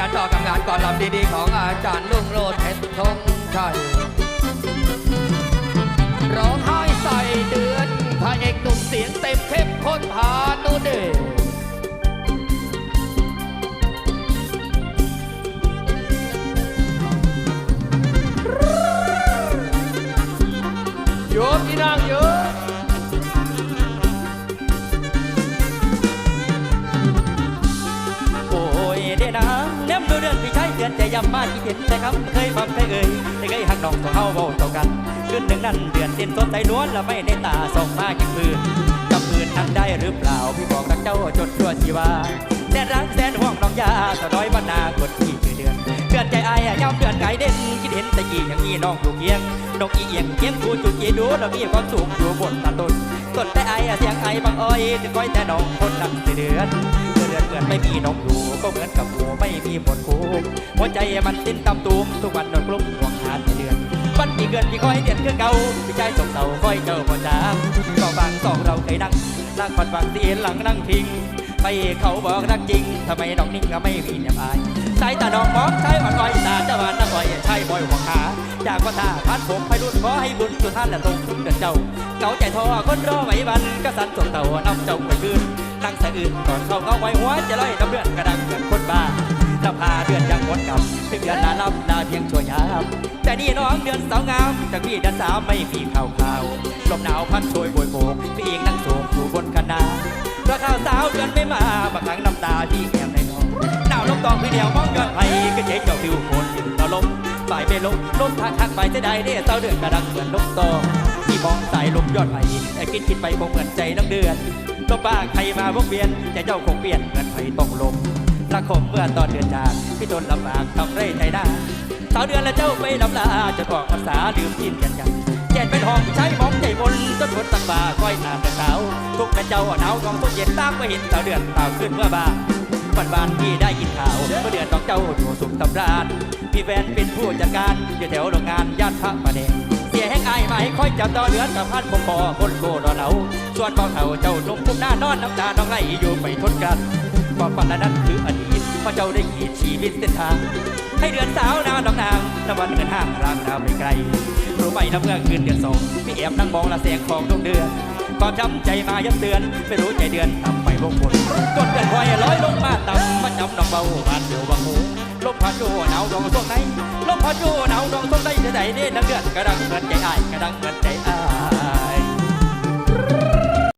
กันต่อกับงานก่อนลำดีๆ ของอาจารย์ลุงโลดเพชรธงชัยร้องไห้ใส่เดือนพระเอกหนุ่มเสียงเต็มเข้มข้นพานุเดช ยำมาที่เห็นแต่คำเคยฟังเคยเอ่ยแต่เคยหักน้องของเฮาเบาเท่ากันคืนหนึ่งนั้นเดือนสิ้นสดใจล้วนและไม่ได้ตาส่องมาแค่คืนกับคืนนั้นได้หรือเปล่าพี่บอกกับเจ้าจดชั่วชีวาแสนรักแสนห่วงน้องยาสะร้อยบรรณากดที่ชื่อเดือนเดือนใจอายย้ำเดือนไก่เด่นคิดเห็นแต่กี้อย่างนี้น้องอยู่เคียงน้องอีเอียงเคียงกูจุดจีดูแล้วมีความสุขอยู่บนตาต้น บางอ้อยถึงก้อยแต่น้องคนนักสิเดือนเดือเหมือนไม่มีน้องอยู่ก็เหมือนกับหัวไม่มีหมดคูหัวใจมันสิ้นตำตูมทุกวันนอนกลุ้มห่วงหาแต่เดือนวันปีเกินพี่คอยเดือนคือเก่าพี่ชายส่งเต่าคอยเจ้าพ่อจ้าก็บางสองเราเคยนั่งนั่งปัดบางตีหลังนั่งพิงไปเขาบอกรักจริงทำไมน้องนิ่งก็ไม่มีเนี่ยอายสายตาน้องมองใช้อ่อนอ้อย จากก็ท่าพันผมไปรุ่นขอให้บุญสุดท่านและตรงทุกเดือนเจ้า เก่าใจทอคนรอไหววันก็สันส่งเต่านำเจ้าไปคืนนั่งสะอื่นก่อนเข้าเอาไว้หัวจะลอยน้ำเลือดกระดังเหมือนคนบ้าน้ำพาเดือนยังหมดกับเดือนลาลับลาเพียงชั่วยามแต่นี่น้องเดือนสาวงามจากพี่เดือนสามไม่มีข่าวข่าวลมหนาวพัดโชยโบยโบกพี่เองนั่งโศกอยู่บนคณะเพราะข่าวสาวเดือนไม่มาบางครั้งน้ำตาพี่แก้มในน้องหนาวลมตองพี่เดียวมองยอดไผ่ก็เจ๊เจ้าผิวคนต่อลม ฝ่ายไม่ลมลมทางทางไปจะได้เนี่ยเศร้าเดือนกระดังเหมือนลมตองพี่มองสายลมยอดไผ่แต่คิดคิดไปคงเหมือนใจน้องเดือนลมบ้าใครมาวกเวียนใจเจ้าคงเปลี่ยนเงินไฟต้องลมรักคมเมื่อตอนเดือนจากพี่ตนลำบากทำไรใจหน้าสาวเดือนและเจ้าไปลำลาจะบอกภาษาลืมทิ้นกันกันแก่นเป็นห้องใช้มองใจบนจนทนตั้งบ่าก้อยนานแต่สาวทุกแม่เจ้าหนาวกองทุกเย็นตามไปเห็นสาวเดือนตาวขึ้นเมื่อบ่า วันบานพี่ได้ยินข่าวเมื่อเดือนน้องเจ้าอยู่สุขตำราญพี่แฟนเป็นผู้จัดการอยู่แถวโรงงานย่านพระประแดงเสียแห้งอายมาให้คอยจับต่อเดือนกับพันผมพอคนโกรอเหนาส่วนเบาเท่าเจ้านุ่มพุ่มหน้านอนน้ำตาน้องไหลอยู่ไปทนกันความฝันนนั้นคืออดีตพระเจ้าได้ขีดชีวิตเส้นทาง ให้เดือนสาวนาน้องนางตะวันเงินห้างรางดาวไปไกลรู้ไหมนะเมื่อคืนเดือนสองพี่แอบนั่งมองละแสงของดวงเดือน ความช้ำใจมาย้ำเตือน ไม่รู้ใจเดือนทำไปวกคนกดเดือนคอยลอยลงมาต่ำมาจำน้องเบาบานเดียวบางหูลมพัดโจหนาวดองส่งไหนลมพัดโจหนาวดองส่งไหนจะได้เด้นังเดือนกระดังเหมือนใจอ้ายกระดังเหมือนใจอ้าย